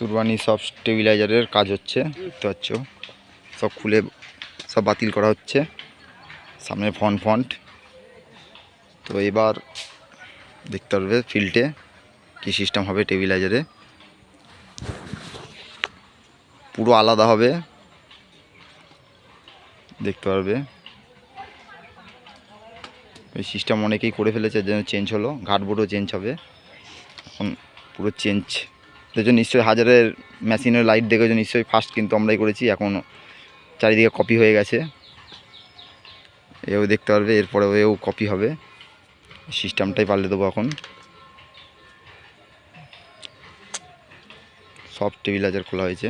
সুরবানি সব স্টেবিলাইজারের কাজ হচ্ছে, দেখতে পাচ্ছ? সব খুলে সব বাতিল করা হচ্ছে। সামনে ফন্ট ফন্ট তো এবার দেখতে পারবে ফিল্ডে কী সিস্টেম হবে টেবিলাইজারে পুরো আলাদা হবে। দেখতে পারবে। এই সিস্টেম অনেকেই করে ফেলেছে, যেন চেঞ্জ হলো। ঘাটবোর্ডও চেঞ্জ হবে। এখন পুরো চেঞ্জ। দেখছ নিশ্চয়ই হাজারের মেশিনের লাইট দেখেছ নিশ্চয়ই ফার্স্ট কিন্তু আমরাই করেছি, এখন চারিদিকে কপি হয়ে গেছে। এও দেখতে পারবে, এরপরে এও কপি হবে। সিস্টেমটাই পাল্টে দেবো এখন। সব টেবিল হাজার খোলা হয়েছে।